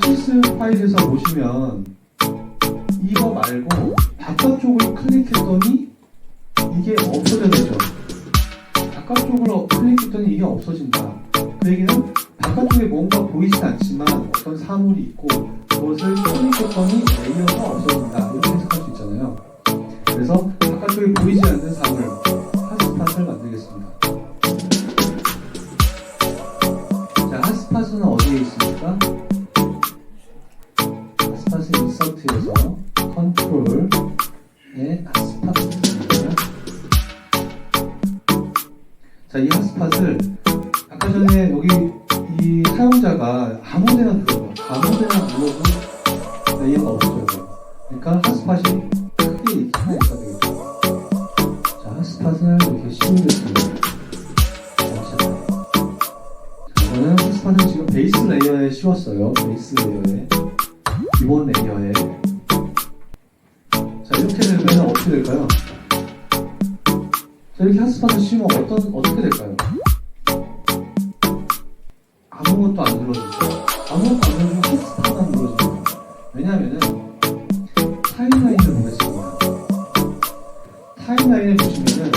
실습 파일에서 보시면 이거 말고 바깥쪽을 클릭했더니 이게 없어져야죠. 바깥쪽으로 클릭했더니 이게 없어진다. 그 얘기는 바깥쪽에 뭔가 보이진 않지만 어떤 사물이 있고 그것을 클릭했더니 레이어가 없어진다. 이렇게 해석할 수 있잖아요. 그래서 바깥쪽에 보이지 않는 사물, 핫스팟을 만들겠습니다. 자, 핫스팟은 핫스팟은 인서트에서 컨트롤에 핫스팟입니다. 자, 이 핫스팟을 아까 전에 여기 이 사용자가 아무 데나 눌러도 아무 데나 눌러도 레이어가 없어져요. 그러니까 핫스팟이 크게 이렇게 하나 되겠죠. 자, 핫스팟을 이렇게 씌우겠습니다. 이거는 핫스팟을 지금 베이스 레이어에 씌웠어요. 베이스 레이어에. 기본 레이어에. 자, 이렇게 되면 어떻게 될까요? 자, 이렇게 핫스팟을 씌우면 어떤, 어떻게 될까요? 아무것도 안 눌러주죠. 아무것도 안 눌러주고 핫스팟만 눌러줍니다. 왜냐하면은 타임라인을 보겠습니다. 타임라인에 보시면